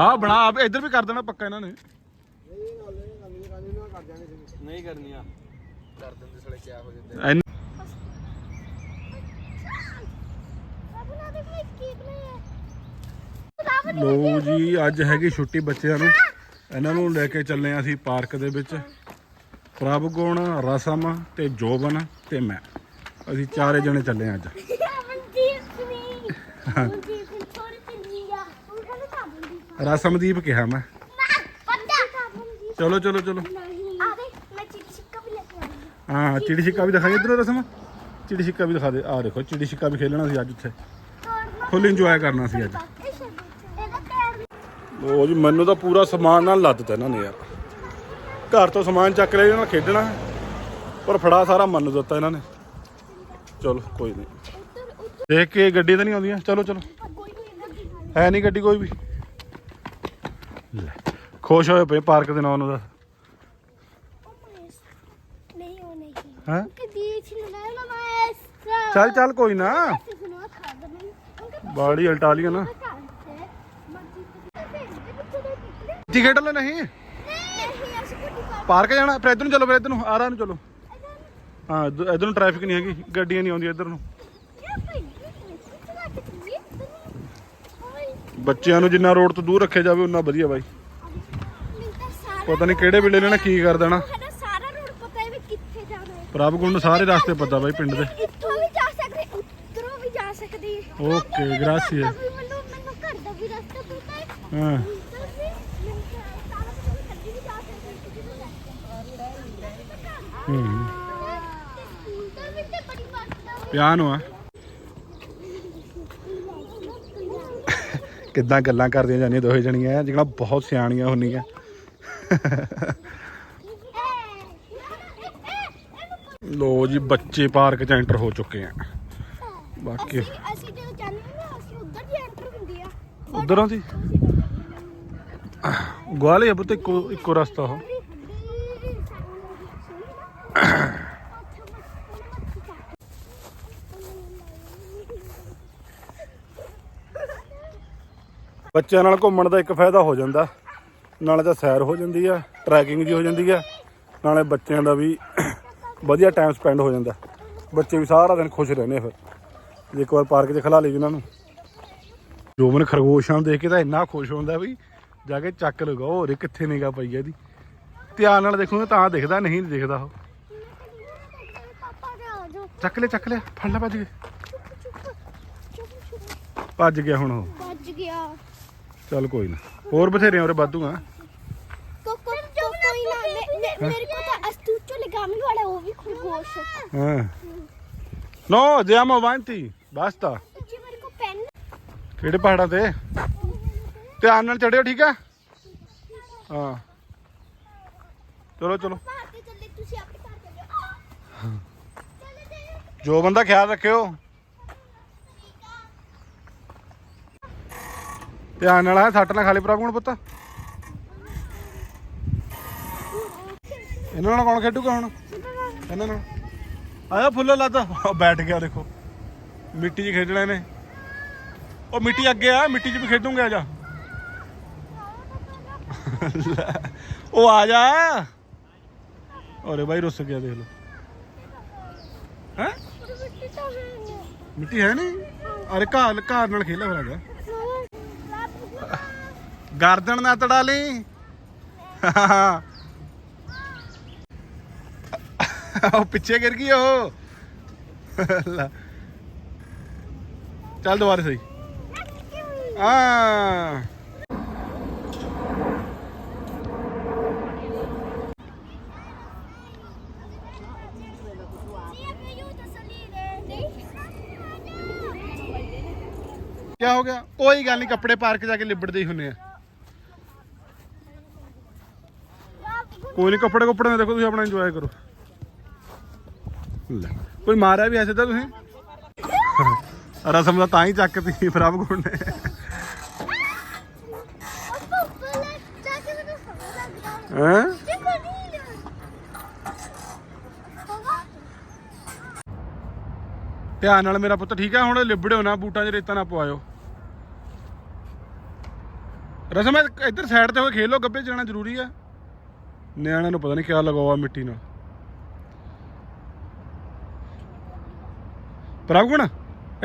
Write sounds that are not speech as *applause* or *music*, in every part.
ਆ ਬਣਾ ਆਪ ਇੱਧਰ ਵੀ ਕਰ ਦੇਣਾ ਪੱਕਾ ਇਹਨਾਂ ਨੇ। ਨਹੀਂ ਕਰਨੀਆਂ ਕਰ ਦਿੰਦੇ ਸਲੇ ਕਿਆ ਹੋ ਜਾਂਦਾ। ਐਨ- ਲੋ ਜੀ ਅੱਜ ਹੈਗੀ ਛੁੱਟੀ ਬੱਚਿਆਂ ਨੂੰ। ਇਹਨਾਂ ਨੂੰ ਲੈ ਕੇ ਚੱਲੇ ਆ ਅਸੀਂ ਪਾਰਕ ਦੇ ਵਿੱਚ। ਪ੍ਰਭ ਗੁਣ ਰਸਮ ਤੇ ਜੋਬਨ ਤੇ ਮੈਂ। ਅਸੀਂ ਚਾਰੇ ਜਣੇ ਚੱਲੇ ਆ ਅੱਜ। ਰਸਮਦੀਪ ਕਿਹਾ ਮੈਂ। ਚਲੋ ਚਲੋ ਚਲੋ। ਹਾਂ ਚਿੜੀ ਛਿੱਕਾ ਵੀ ਦਿਖਾਈ ਇਧਰੋਂ ਰਸਮ। ਚਿੜੀ ਛਿੱਕਾ ਵੀ ਦਿਖਾ ਦੇ। ਆ ਦੇਖੋ ਚਿੜੀ ਛਿੱਕਾ ਵੀ ਖੇਲਣਾ ਸੀ ਅੱਜ ਉੱਥੇ। ਫੁੱਲ ਇੰਜੋਏ ਕਰਨਾ ਸੀ ਅੱਜ। ਲੋ ਜੀ ਮੈਨੂੰ ਤਾਂ ਪੂਰਾ ਸਮਾਨ ਨਾਲ ਲੱਦ ਤਾ ਇਹਨਾਂ ਨੇ ਯਾਰ। ਘਰ ਤੋਂ ਸਮਾਨ ਚੱਕ ਲਿਆ ਇਹਨਾਂ ਨਾਲ ਖੇਡਣਾ। ਪਰ ਫੜਾ ਸਾਰਾ ਮੰਨ ਦਿੱਤਾ ਇਹਨਾਂ ਨੇ। ਚਲੋ ਕੋਈ ਨਹੀਂ। ਦੇਖ ਕੇ ਗੱਡੀ ਤਾਂ ਨਹੀਂ ਆਉਂਦੀਆਂ। ਚਲੋ ਚਲੋ। ਹੈ ਨਹੀਂ ਗੱਡੀ ਕੋਈ ਵੀ। ਲੈ, ਖੁਸ਼ ਹੋਏ ਪਏ ਪਾਰਕ ਦੇ ਨਾਂ ਨੂੰ ਦਾ ਹੈ? ਚੱਲ ਚੱਲ ਕੋਈ ਨਾ। ਬਾੜੀ ਅਲਟਾਲੀਆ ਨਾ। ਇੱਥੇ ਖੇਡ ਲੈ ਨਹੀਂ। ਪਾਰਕ ਜਾਣਾ ਫਿਰ ਇੱਧਰ ਨੂੰ ਚਲੋ ਫਿਰ ਇੱਧਰ ਨੂੰ ਆਰਾ ਨੂੰ ਚਲੋ। ਹਾਂ ਇੱਧਰ ਨੂੰ ਟ੍ਰੈਫਿਕ ਨਹੀਂ ਹੈਗੀ ਗੱਡੀਆਂ ਨਹੀਂ ਆਉਂਦੀਆਂ ਇੱਧਰ ਨੂੰ। ਬੱਚਿਆਂ ਨੂੰ ਜਿੰਨਾ ਰੋਡ ਤੋਂ ਦੂਰ ਰੱਖਿਆ ਜਾਵੇ ਉਨਾ ਵਧੀਆ ਬਾਈ। ਪਤਾ ਨਹੀਂ ਕਿਹੜੇ ਵੇਲੇ ਇਹਨਾਂ ਨੇ ਕੀ ਕਰ ਦੇਣਾ। ਸਾਰਾ ਰੋਡ ਪਤਾ ਹੈ ਵੀ ਕਿੱਥੇ ਜਾਣਾ ਹੈ। ਪ੍ਰਭ ਗੁਣ ਨੂੰ ਸਾਰੇ ਰਸਤੇ ਪਤਾ ਬਾਈ ਪਿੰਡ ਦੇ। ਇੱਥੋਂ ਵੀ ਜਾ ਸਕਦੇ ਉੱਧਰੋਂ ਵੀ ਜਾ ਸਕਦੇ। ਓਕੇ ਗ੍ਰਾਸੀਆ ਵੀ ਮੈਨੂੰ ਮੈਨੂੰ ਘਰ ਦਾ ਵੀ ਰਸਤਾ ਪਤਾ ਹੈ। ਵੀ ਮੈਨੂੰ ਸਾਰਾ ਪਤਾ ਵੀ ਕਦੀ ਵੀ ਜਾ ਸਕਦੇ ਕਿਤੇ ਵੀ ਜਾ ਸਕਦੇ ਹੂੰ ਤੇ ਸਕੂਲ ਦਾ ਵੀ ਤੇ ਬੜੀ ਬਾਤ ਦਾ ਪਿਆਨ ਆ ਕਿੱਦਾਂ ਗੱਲਾਂ ਕਰਦੀਆਂ ਜਾਂਦੀਆਂ ਦੋਹੇ ਜਣੀਆਂ ਜਿਹੜਾ ਬਹੁਤ ਸਿਆਣੀਆਂ ਹੁੰਦੀਆਂ। ਲੋ ਜੀ ਬੱਚੇ ਪਾਰਕ ਚ ਐਂਟਰ ਹੋ ਚੁੱਕੇ ਆ। ਬਾਕੀ ਅਸੀਂ ਜਦੋਂ ਜਾਂਦੇ ਹਾਂ ਨਾ ਅਸੀਂ ਉੱਧਰ ਦੀ ਐਂਟਰ ਹੁੰਦੀ ਆ। ਉਧਰੋਂ ਦੀ? ਗਵਾਲੇ ਆ ਪੁੱਤ ਇੱਕੋ ਇੱਕੋ ਰਸਤਾ ਉਹ। ਬੱਚਿਆਂ ਨਾਲ ਘੁੰਮਣ ਦਾ ਇੱਕ ਫਾਇਦਾ ਹੋ ਜਾਂਦਾ। ਨਾਲੇ ਤਾਂ ਸੈਰ ਹੋ ਜਾਂਦੀ ਆ ਟਰੈਕਿੰਗ ਜੀ ਹੋ ਜਾਂਦੀ ਆ, ਨਾਲੇ ਬੱਚਿਆਂ ਦਾ ਵੀ ਵਧੀਆ ਟਾਈਮ ਸਪੈਂਡ ਹੋ ਜਾਂਦਾ। ਬੱਚੇ ਵੀ ਸਾਰਾ ਦਿਨ ਖੁਸ਼ ਰਹਿੰਦੇ ਫਿਰ। ਇੱਕ ਵਾਰ ਪਾਰਕ 'ਚ ਖਿਲਾ ਲਈ ਉਹਨਾਂ ਨੂੰ। ਜੋਬਨ ਖਰਗੋਸ਼ਾਂ ਨੂੰ ਦੇਖ ਕੇ ਤਾਂ ਇੰਨਾ ਖੁਸ਼ ਹੁੰਦਾ ਵੀ ਜਾ ਕੇ ਚੱਕ ਲਗਾ ਹੋਰ ਕਿੱਥੇ ਨਿਗਾ ਪਈ ਇਹਦੀ। ਧਿਆਨ ਨਾਲ ਦੇਖੋਗੇ, ਤਾਂ ਦਿਖਦਾ, ਨਹੀਂ ਦਿਖਦਾ ਉਹ। ਚੱਕ ਲਿਆ ਚੱਕ ਲਿਆ, ਫੜ ਲੈ ਭੱਜ ਗਏ ਭੱਜ ਗਿਆ ਹੁਣ ਉਹ। ਭੱਜ ਗਿਆ। ਚੱਲ ਕੋਈ ਨਾ। ਹੋਰ ਬਥੇਰੇ ਔਰੇ ਵਾਧੂ ਆ। ਕੋ ਕੋ ਕੋਈ ਨਾ ਮੇ- ਮੇ- ਮੇਰੇ ਕੋ ਤਾਂ ਅਸਤੂਚੋ ਲਗਾਮੀ ਵਾਲਾ ਉਹ ਵੀ ਖਰਗੋਸ਼ ਹੈ। ਹਾਂ। ਨੋ ਜਿਆਮਾ ਵਾਂਤੀ ਬਸਤਾ ਜੀ ਮੇਰੇ ਕੋ ਪੈਨ ਕਿਹੜੇ ਪਹਾੜਾਂ ਤੇ? ਧਿਆਨ ਨਾਲ ਚੜਿਓ ਠੀਕ ਆ? ਹਾਂ। ਚਲੋ ਚਲੋ। ਮਾਰ ਕੇ ਚੱਲੇ ਤੁਸੀਂ ਆਪਣੇ ਘਰ ਚੱਲੇ। ਚੱਲੇ ਜਾਇਓ ਜੋ ਬੰਦਾ ਖਿਆਲ ਰੱਖਿਓ ਧਿਆਨ ਨਾਲ ਆ ਸੱਟ ਨਾ ਖਾਲੀ ਪ੍ਰਭ ਗੁਣ ਪੁੱਤ? ਇਹਨਾਂ ਨਾਲ ਕੌਣ ਖੇਡੂਗਾ ਹੁਣ? ਇਹਨਾਂ ਨਾਲ। ਆਇਆ ਫੁੱਲੋ ਲੱਦ ਬੈਠ ਗਿਆ ਦੇਖੋ। ਮਿੱਟੀ 'ਚ ਖੇਡਣਾ ਇਹਨੇ। ਉਹ ਮਿੱਟੀ ਅੱਗੇ ਆ ਮਿੱਟੀ 'ਚ ਵੀ ਖੇਡੂਗੇ ਆ ਜਾ। ਲੈ, ਉਹ ਆ ਜਾ। ਔਰੇ ਬਾਈ ਰੁੱਸ ਗਿਆ ਦੇਖ ਲਓ। ਹੈ? ਮਿੱਟੀ ਹੈ ਨਹੀਂ ਮਿੱਟੀ ਹੈ ਨਹੀਂ ਅਰੇ ਘਾਹ ਘਾਹ ਨਾਲ ਖੇਲਾ ਫਿਰ ਆ ਜਾ ਗਰਦਨ ਨਾ ਤੜਾ ਲਈ। ਉਹ ਪਿੱਛੇ ਗਿਰ ਗਈ ਉਹ। ਚੱਲ ਦੁਬਾਰਾ ਸਹੀ। ਆ ਕੀ ਹੋ ਗਿਆ? ਕੋਈ ਗੱਲ ਨਹੀਂ ਕੱਪੜੇ ਪਾਰਕ ਜਾ ਕੇ ਲਿਬੜਦੇ ਹੀ ਹੁੰਨੇ ਆ। ਕੋਈ ਨਹੀਂ ਕੱਪੜੇ ਕੁੱਪੜੇ ਦੇਖੋ ਤੁਸੀਂ ਆਪਣਾ ਇੰਜੋਏ ਕਰੋ। ਲੈ, ਕੋਈ ਮਾਰਿਆ ਵੀ ਐਸੇ ਤਾਂ ਤੁਸੀਂ? ਰਸਮ ਦਾ ਤਾਂ ਹੀ ਚੱਕਤੀ ਪ੍ਰਭ ਗੁਣ ਨੇ ਹੈ? ਧਿਆਨ ਨਾਲ ਮੇਰਾ ਪੁੱਤ ਠੀਕ ਹੈ ਹੁਣ ਲਿਬੜਿਓ ਨਾ, ਬੂਟਾਂ 'ਚ ਰੇਤਾ ਨਾ ਪਵਾਇਓ। ਰਸਮ, ਇੱਧਰ ਸਾਈਡ ਤੇ ਹੋਏ ਖੇਲੋ, ਗੱਬੇ ਜਾਣਾ ਜ਼ਰੂਰੀ ਆ। ਨਿਆਣਿਆਂ ਨੂੰ ਪਤਾ ਨਹੀਂ ਕਿਆ ਲਗਾਵਾ ਮਿੱਟੀ ਨਾਲ। ਪ੍ਰਭਗੁਣ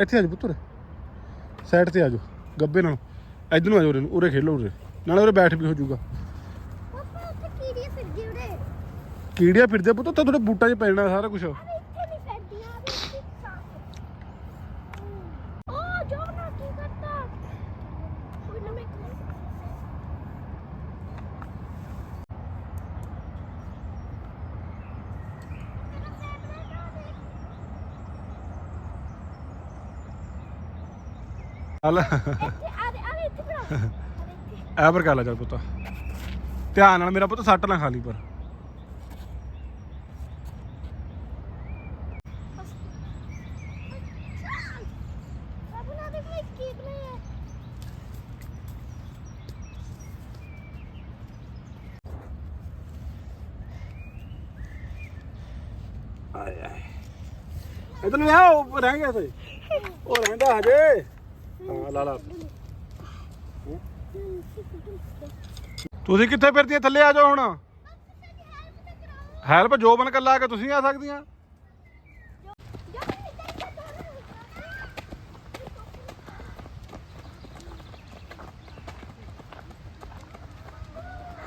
ਇੱਥੇ ਆ ਜਾ ਪੁੱਤਰ। ਸਾਈਡ ਤੇ ਆ ਜਾ ਗੱਬੇ ਨਾਲ। ਇੱਧਰ ਨੂੰ ਆ ਜਾ ਉਰੇ ਨੂੰ ਉਰੇ ਖੇਲੋ ਉਰੇ। ਨਾਲੇ ਉਰੇ ਬੈਠ ਵੀ ਹੋ ਜਾਊਗਾ। ਪਾਪਾ ਉੱਥੇ ਕੀੜੀਆਂ ਫਿਰਦੀ ਉਰੇ। ਕੀੜੀਆਂ ਫਿਰਦੇ ਪੁੱਤ ਤਾਂ ਤੁਹਾਡੇ ਬੂਟਾਂ 'ਚ ਪੈਣਾ ਸਾਰਾ ਕੁਝ ਅਰੇ ਇੱਥੇ ਨਹੀਂ ਫਿਰਦੀਆਂ ਅਰੇ ਇੱਥੇ ਸਾਫ਼ ਓ ਜੋ ਨਾ ਕੀ ਕਰਤਾ ਕੋਈ ਨਾ ਮੈਂ ਚੱਲ ਇੱਥੇ ਐ ਪਰ ਕਰ ਲੈ ਚੱਲ ਪੁੱਤ। ਧਿਆਨ ਨਾਲ ਮੇਰਾ ਪੁੱਤ ਸੱਟ ਨਾ ਖਾ ਲਈ ਪਰ। ਇਧਰ ਨੂੰ ਰਹਿ ਗਿਆ ਤੇ ਉਹ ਰਹਿੰਦਾ ਹਜੇ। ਹਾਂ, ਲਾ ਲਾ। ਤੁਸੀਂ ਕਿੱਥੇ ਫਿਰਦੀਆਂ? ਥੱਲੇ ਆ ਜਾਓ ਹੁਣ। ਹੈਲਪ ਜੋਬਨ ਕੱਲਾ ਆ ਕੇ ਤੁਸੀਂ ਆ ਸਕਦੀਆਂ।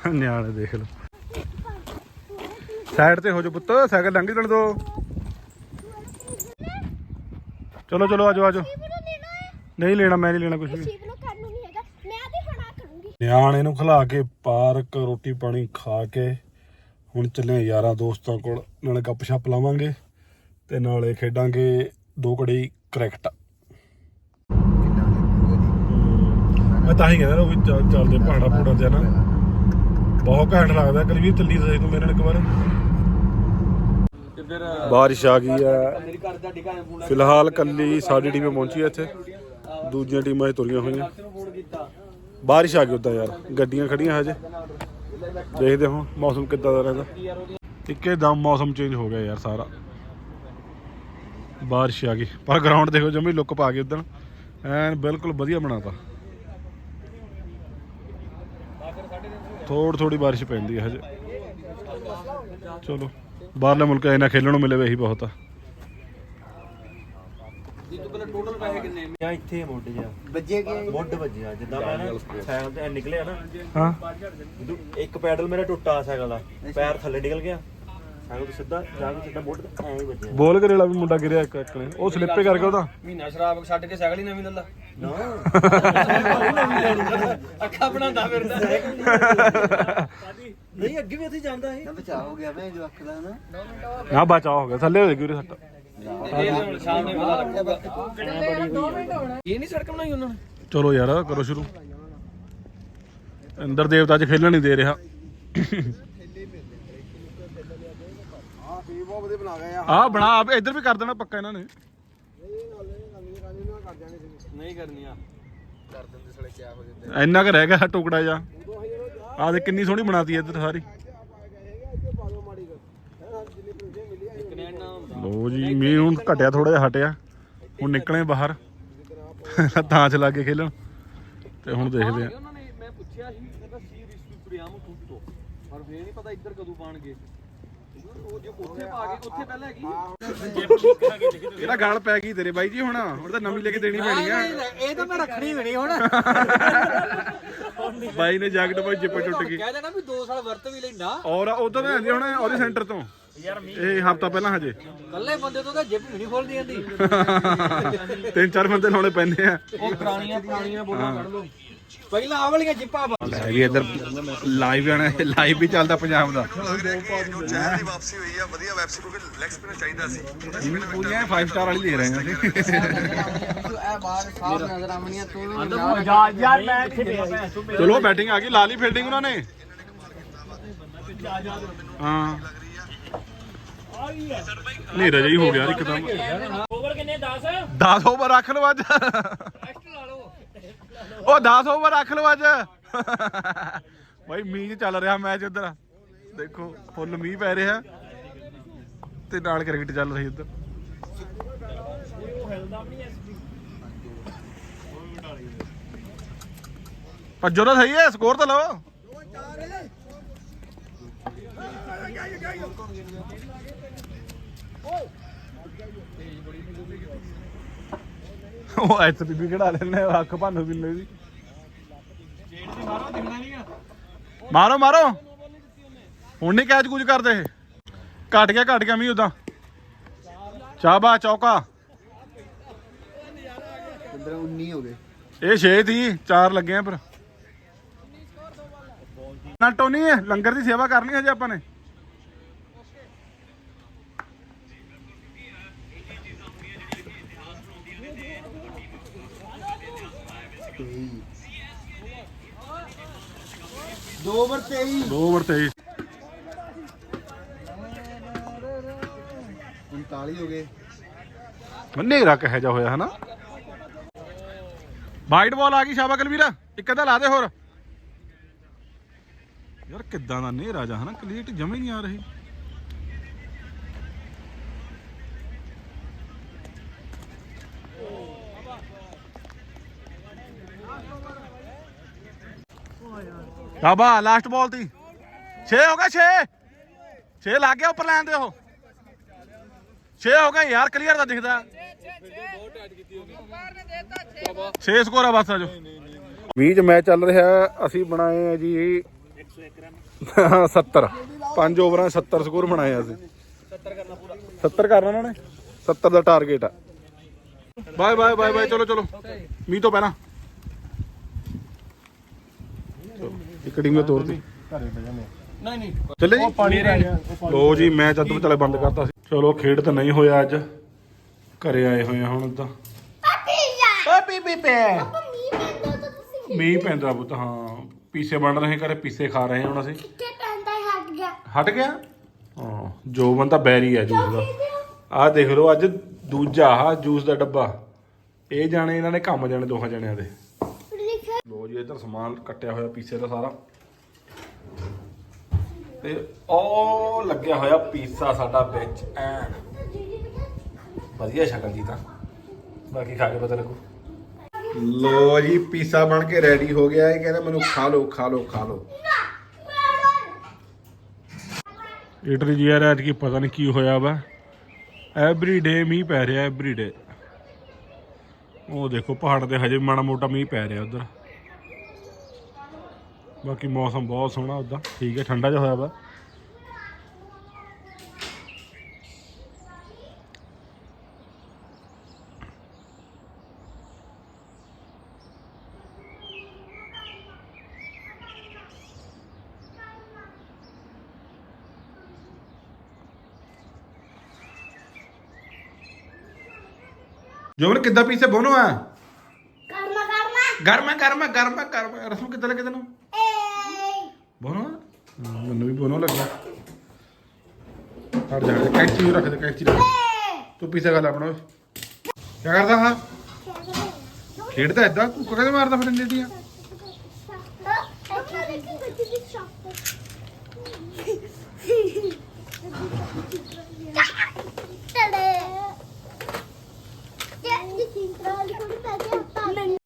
ਨਿਆਣੇ ਦੇਖ ਲਓ। ਸਾਈਡ ਤੇ ਹੋ ਜਾ ਪੁੱਤ, ਸਾਈਕਲ ਲੰਘ ਲੈਣ ਦੋ। ਚਲੋ ਚਲੋ ਆਜੋ ਆਜੋ ਸ਼ੀਪ ਨੂੰ ਨਹੀਂ ਲੈਣਾ ਮੈਂ ਨਹੀਂ ਲੈਣਾ ਕੁਝ ਵੀ। ਸ਼ੀਪ ਨੂੰ ਕਰਨ ਨੂੰ ਨਹੀਂ ਹੈਗਾ। ਮੈਂ ਤੇ ਹਣਾ ਕਰੂੰਗੀ। ਨਿਆਣੇ ਨੂੰ ਖਿਲਾ ਕੇ ਪਾਰਕ ਰੋਟੀ ਪਾਣੀ ਖਾ ਕੇ ਹੁਣ ਚੱਲੇ ਆ ਯਾਰਾਂ ਦੋਸਤਾਂ ਕੋਲ। ਨਾਲੇ ਗੱਪ ਛੱਪ ਲਾਵਾਂਗੇ ਤੇ ਨਾਲੇ ਖੇਡਾਂਗੇ ਦੋ ਘੜੀ ਕ੍ਰਿਕਟ। ਮੈਂ ਤਾਂ ਹੀ ਕਹਿੰਦਾ ਉਹ ਵੀ ਚੱਲ- ਚੱਲਦੇ ਪਹਾੜਾ ਪੂੜਾ ਤੇ ਨਾ। ਬਹੁਤ ਘੈਂਟ ਲੱਗਦਾ। ਕਲਵੀਰ ਚੱਲੀ ਸਹੀ ਤੂੰ ਮੇਰੇ ਨਾਲ ਇੱਕ ਵਾਰ। ਤੇ ਫਿਰ ਬਾਰਿਸ਼ ਆ ਗਈ ਆ ਫੋਨ ਫਿਲਹਾਲ ਕੱਲੀ ਸਾਡੀ ਟੀਮ ਪਹੁੰਚੀ ਹੈ ਇੱਥੇ। ਦੂਜੀਆਂ ਟੀਮਾਂ ਇਹ ਤੁਰੀਆਂ ਹੋਈਆਂ। ਬਾਰਿਸ਼ ਆ ਗਈ ਉਦਾਂ ਯਾਰ। ਗੱਡੀਆਂ ਖੜੀਆਂ ਹਜੇ। ਦੇਖਦੇ ਹਾਂ ਮੌਸਮ ਕਿੱਦਾਂ ਦਾ ਰਹਿੰਦਾ। ਇੱਕੇ ਦਮ ਮੌਸਮ ਚੇਂਜ ਹੋ ਗਿਆ ਯਾਰ ਸਾਰਾ। ਬਾਰਿਸ਼ ਆ ਗਈ। ਪਰ ਗਰਾਊਂਡ ਦੇਖੋ ਜਮੀ ਲੁੱਕ ਪਾ ਕੇ ਉਦੋਂ ਐਨ ਬਿਲਕੁਲ ਵਧੀਆ ਬਣਾਤਾ। ਥੋੜੀ ਥੋੜੀ ਬਾਰਿਸ਼ ਪੈਂਦੀ ਹੈ ਹਜੇ। ਚਲੋ ਬਾਹਰਲੇ ਮੁਲਕ ਇਹਨਾਂ ਖੇਲਣ ਨੂੰ ਮਿਲੇ ਵੇ ਇਹੀ ਬਹੁਤ ਆ। ਟੋਟਲ ਪੈਸੇ ਕਿੰਨੇ? ਜਾਂ ਇੱਥੇ ਮੁੱਢ ਜਾ ਵੱਜੇ ਕੀ ਮੁੱਢ ਵੱਜਿਆ ਜਿੱਦਾਂ ਮੈਂ ਨਾ ਸਾਈਕਲ ਤੇ ਐਂ ਨਿਕਲਿਆ ਨਾ। ਹਾਂ। ਇੱਕ ਪੈਡਲ ਮੇਰਾ ਟੁੱਟਾ ਸਾਈਕਲ ਦਾ। ਪੈਰ ਥੱਲੇ ਨਿਕਲ ਗਿਆ। ਸਾਈਕਲ ਤੋਂ ਸਿੱਧਾ ਜਾ ਕੇ ਸਿੱਧਾ ਮੁੱਢ ਤੇ ਐਂ ਹੀ ਵੱਜਿਆ। ਬੋਲ ਕਰੇ ਵਾਲਾ ਵੀ ਮੁੰਡਾ ਗਿਰਿਆ ਇੱਕ ਇੱਕ ਨੇ। ਉਹ ਸਲਿੱਪੇ ਕਰਕੇ ਉਹਦਾ। ਮਹੀਨਾ ਸ਼ਰਾਬ ਛੱਡ ਕੇ ਸਾਈਕਲ ਹੀ ਨਵੀਂ ਲੈ ਲਾ। ਨਾ। *laughs* ਅੱਖਾਂ ਬਣਾਉਂਦਾ ਫਿਰਦਾ। ਨਹੀਂ ਅੱਗੇ ਵੀ ਉੱਥੇ ਜਾਂਦਾ ਸੀ। ਬਚਾ ਹੋ ਗਿਆ ਮੈਂ ਜੋ ਅੱਖ ਦਾ ਨਾ। ਨਾ ਬਚਾ ਹੋ ਗਿਆ। ਥੱਲੇ ਹੋ ਗਈ ਉਹਦੇ ਸੱਟ। ਇਹ ਹੁਣ ਸ਼ਾਮ ਨੂੰ ਪਤਾ ਲੱਗੂਗਾ ਇਹ ਨਹੀਂ ਸੜਕ ਬਣਾਈ ਉਹਨਾਂ ਨੇ ਚਲੋ ਯਾਰ, ਕਰੋ ਸ਼ੁਰੂ। ਅੰਦਰ ਦੇਵਤਾ ਅੱਜ ਖੇਲਣ ਨਹੀਂ ਦੇ ਰਿਹਾ। ਆ ਬਣਾ ਆਪ, ਇੱਧਰ ਵੀ ਕਰ ਦੇਣਾ ਪੱਕਾ ਇਹਨਾਂ ਨੇ। ਨਹੀਂ ਕਰਨੀਆਂ ਕਰ ਦਿੰਦੇ ਸਲੇ ਕਿਆ ਹੋ ਜਾਂਦੇ ਇੰਨਾ ਕੁ ਰਹਿ ਗਿਆ ਟੁਕੜਾ ਜਾ ਆ ਦੇ ਕਿੰਨੀ ਸੋਹਣੀ ਬਣਾਤੀ ਇੱਧਰ ਸਾਰੀ। ਲੋ ਜੀ ਮੀਂਹ ਹੁਣ ਘਟਿਆ ਥੋੜਾ ਜਿਹਾ ਹਟਿਆ। ਹੁਣ ਨਿਕਲੇ ਬਾਹਰ। ਤਾਂ ਚ ਲਾ ਕੇ ਖੇਲਣ। ਤੇ ਹੁਣ ਦੇਖਦੇ ਆ ਉਹਨਾਂ ਨੇ ਮੈਂ ਪੁੱਛਿਆ ਸੀ ਕਹਿੰਦਾ ਸੀ ਰਿਸਪੀਪਰੀਆਮ ਟੁੱਟੋ ਪਰ ਫੇਰ ਨਹੀਂ ਪਤਾ ਇੱਧਰ ਕਦੋਂ ਪਾਣਗੇ। ਉਹ ਜੋ ਉੱਥੇ ਪਾ ਕੇ ਉੱਥੇ ਪਹਿਲਾਂ ਹੈਗੀ ਇਹਦਾ ਗਾਲ ਪੈ ਗਈ ਤੇਰੇ ਬਾਈ ਜੀ ਹੁਣ। ਹੁਣ ਤਾਂ ਨਵੀਂ ਲੈ ਕੇ ਦੇਣੀ ਪੈਣੀ ਆ। ਇਹ ਤਾਂ ਮੈਂ ਰੱਖਣੀ ਨਹੀਂ ਹੁਣ। ਬਾਈ ਨੇ ਜੈਕਟ ਪਾਈ ਜਿੱਪ ਟੁੱਟ ਗਈ। ਕਹਿ ਦੇਣਾ ਵੀ 2 ਸਾਲ ਵਰਤ ਵੀ ਲੈਣਾ ਔਰ ਉਧਰ ਤਾਂ ਆਂਦੀ ਹੁਣ ਉਹਦੇ ਸੈਂਟਰ ਤੋਂ। ਇਹ ਹਫਤਾ ਪਹਿਲਾਂ ਹਜੇ। ਕੱਲੇ ਬੰਦੇ ਤੋਂ ਤਾਂ ਜਿੱਪ ਵੀ ਨਹੀਂ ਖੋਲਦੀ ਜਾਂਦੀ ਤਿੰਨ ਚਾਰ ਬੰਦੇ ਲਾਉਣੇ ਪੈਂਦੇ ਆ। ਉਹ ਪੁਰਾਣੀਆਂ ਪੁਰਾਣੀਆਂ ਬੋਲਾਂ ਕੱਢ ਲਓ। ਪਹਿਲਾਂ ਆ ਵਾਲੀਆਂ ਜਿੱਪਾਂ ਲੈ ਵੀ ਇੱਧਰ ਲਾਈਵ ਆਣਾ ਲਾਈਵ ਵੀ ਚੱਲਦਾ ਪੰਜਾਬ ਦਾ। ਚੈਨ ਦੀ ਵਾਪਸੀ ਹੋਈ ਆ ਵਧੀਆ ਵਾਪਸੀ ਕਿਉਂਕਿ ਲੈਗ ਸਪਿਨਰ ਚਾਹੀਦਾ ਸੀ। ਪੂਰੀਆਂ 5 ਸਟਾਰ ਵਾਲੀ ਦੇ ਰਹੇ ਹਾਂ ਤੂੰ ਚਲੋ ਬੈਟਿੰਗ ਆ ਗਈ ਲਾ ਲਈ ਫੀਲਡਿੰਗ ਉਹਨਾਂ ਨੇ। ਹਾਂ। ਨਹੀਂ ਰਜਈ ਹੋ ਗਿਆ ਇੱਕਦਮ ਓਵਰ ਕਿੰਨੇ? 10 10 ਓਵਰ ਰੱਖ ਲਓ ਅੱਜ। ਉਹ 10 ਓਵਰ ਰੱਖ ਲਓ ਅੱਜ। ਭਾਈ ਮੀਂਹ ਚੱਲ ਰਿਹਾ ਮੈਚ ਇੱਧਰ ਦੇਖੋ ਫੁੱਲ ਮੀਂਹ ਪੈ ਰਿਹਾ। ਤੇ ਨਾਲ ਕ੍ਰਿਕਟ ਚੱਲ ਰਹੀ ਇੱਧਰ ਭੱਜੋ ਤਾਂ ਸਹੀ ਹੈ ਸਕੋਰ ਤਾਂ ਲਓ। ਉਹ ਐਸ ਵੀ ਖੜਾ ਲੈਣੇ ਅੱਖ ਭਾਨੂ ਕਿੰਨੇ ਦੀ। ਮਾਰੋ ਮਾਰੋ। ਹੁਣ ਨਹੀਂ ਕੈਚ ਕੁਝ ਕਰਦੇ ਇਹ। ਘਟ ਗਿਆ ਘਟ ਗਿਆ ਮੀ ਉਦਾਂ ਚਾਬਾ ਚੌਕਾ। ਅੰਦਰ 19 ਹੋ ਗਏ। ਇਹ 6 ਸੀ 4 ਲੱਗੇ ਆ ਪਰ। ਨਾ ਟੋਨੀ ਹੈ ਲੰਗਰ ਦੀ ਸੇਵਾ ਕਰਨੀ ਹਜੇ ਆਪਾਂ ਨੇ। ਦੋ ਓਵਰ 23 2 ਓਵਰ 23 39 ਹੋ ਗਏ। ਹਨੇਰਾ ਕਹੇ ਜਾ ਹੋਇਆ ਹਨਾ? ਵਾਈਟ ਬਾਲ ਆ ਗਈ ਸ਼ਾਬਾ ਕਲਵੀਰਾ ਇੱਕ ਅੱਧਾ ਲਾ ਦੇ ਹੋਰ। ਯਾਰ ਕਿੱਦਾਂ ਦਾ ਹਨੇਰਾ ਜਾ ਹਨਾ? ਕਲੀਅਰਟੀ ਜਮੇ ਨਹੀਂ ਆ ਰਹੀ। ਸ਼ਾਬਾ ਲਾਸਟ ਬਾਲ ਤੀ। 6 ਹੋ ਗਿਆ 6 6 ਲੱਗ ਗਿਆ ਉੱਪਰ ਲੈਣ ਦੇ ਉਹ। 6 ਹੋ ਗਿਆ ਯਾਰ ਕਲੀਅਰ ਦਾ ਦਿਖਦਾ। 6 ਸਕੋਰ ਆ ਬਸ ਆਜੋ 20 ਮੈਚ ਚੱਲ ਰਿਹਾ, ਅਸੀਂ ਬਣਾਏ ਆ ਜੀ 70 ਪੰਜ ਓਵਰਾਂ 'ਚ 70 ਸਕੋਰ ਬਣਾਏ ਆ ਅਸੀਂ। 70 ਕਰਨਾ ਪੂਰਾ। 70 ਕਰਨਾ ਉਹਨਾਂ ਨੇ? 70 ਦਾ ਟਾਰਗੇਟ ਆ। ਬਾਏ ਬਾਏ ਬਾਏ ਬਾਏ ਚਲੋ ਚਲੋ। ਮੀਂਹ ਤੋਂ ਪਹਿਲਾਂ। ਚਲੋ, ਇੱਕ ਟੀਮ ਨੇ ਤੋੜਤੀ ਨਹੀਂ ਨਹੀਂ। ਚੱਲੇ ਜੀ? ਪਾਣੀ ਲੋ ਜੀ ਮੈਚ ਅੱਧ ਵਿਚਾਲੇ ਬੰਦ ਕਰਤਾ ਸੀ। ਚਲੋ ਖੇਡ ਤਾਂ ਨਹੀਂ ਹੋਇਆ ਅੱਜ। ਘਰੇ ਆਏ ਹੋਏ ਆ ਹੁਣ ਤਾਂ। ਪਾਪੀ ਪੀਪੇ ਪਾਪਾ ਮੀਂਹ ਪੈਂਦਾ ਤਾਂ ਤੁਸੀਂ ਮੀਂਹ ਪੈਂਦਾ ਪੁੱਤ ਹਾਂ। ਪੀਸੇ ਬਣ ਰਹੇ ਘਰੇ ਪੀਸੇ ਖਾ ਰਹੇ ਹੁਣ ਅਸੀਂ। ਕਿੱਥੇ ਪੈਂਦਾ ਹੈ ਹਟ ਗਿਆ? ਹਟ ਗਿਆ? ਹਾਂ ਜੋ ਬੰਦਾ ਬੈਰੀ ਆ ਜੂਸ ਦਾ। ਆਹ ਦੇਖ ਲਓ ਅੱਜ ਦੂਜਾ ਆ ਜੂਸ ਦਾ ਡੱਬਾ। ਇਹ ਜਾਣੇ ਇਹਨਾਂ ਨੇ ਕੰਮ ਜਾਣੇ ਦੋਹਾਂ ਜਣਿਆਂ ਦੇ। ਲੋ ਜੀ ਇੱਧਰ ਸਮਾਨ ਕੱਟਿਆ ਹੋਇਆ ਪੀਸੇ ਦਾ ਸਾਰਾ। ਤੇ ਉਹ ਲੱਗਿਆ ਹੋਇਆ ਪੀਸਾ ਸਾਡਾ ਵਿੱਚ ਐਨ। ਵਧੀਆ ਸ਼ਕਲ ਜੀ ਤਾਂ। ਬਾਕੀ ਖਾ ਕੇ ਪਤਾ ਲੱਗੂ। ਲੋ ਜੀ, ਪੀਸਾ ਬਣ ਕੇ ਰੈਡੀ ਹੋ ਗਿਆ ਇਹ ਕਹਿੰਦਾ ਮੈਨੂੰ ਖਾ ਲਓ ਖਾ ਲਓ ਖਾ ਲਓ। ਇਟਲੀ ਜੀ ਯਾਰ ਅੱਜ ਕੀ ਪਤਾ ਨਹੀਂ ਕੀ ਹੋਇਆ ਵਾ। ਐਵਰੀ ਡੇ ਮੀਂਹ ਪੈ ਰਿਹਾ ਐਵਰੀ ਡੇ ਉਹ ਦੇਖੋ, ਪਹਾੜ ਤੇ ਹਜੇ ਵੀ ਮਾੜਾ ਮੋਟਾ ਮੀਂਹ ਪੈ ਰਿਹਾ ਉਧਰ। ਬਾਕੀ ਮੌਸਮ ਬਹੁਤ ਸੋਹਣਾ ਉਦਾਂ ਠੀਕ ਹੈ, ਠੰਡਾ ਜਿਹਾ ਹੋਇਆ ਵਾ। ਜੋਬਨ ਕਿੱਦਾਂ ਪੀਸੇ ਬੋਨੋ ਆ। ਕਰਨਾ ਕਰਨਾ ਗਰਮਾ ਗਰਮਾ ਗਰਮਾ ਗਰਮਾ ਰਸਮ ਕਿੱਦਾਂ ਲੱਗੇ ਤੈਨੂੰ? ਬੋਨੋ? ਹਾਂ, ਮੈਨੂੰ ਵੀ ਬੋਨੋ ਲੱਗਾ। ਹਟ ਜਾ ਕੈਂਚੀ ਨੂੰ ਰੱਖ ਦੇ ਕੈਂਚੀ ਰੱਖ ਦੇ। ਤੂੰ ਪੀਸੇ ਖਾ ਲੈ ਆਪਣਾ। ਕੀ ਕਰਦਾ ਹਾਂ? ਖੇਡਦਾ ਏਦਾਂ? ਕੁੱਕਾ ਕਦੇ ਮਾਰਦਾ ਫਿਰ ਅੱਛਾ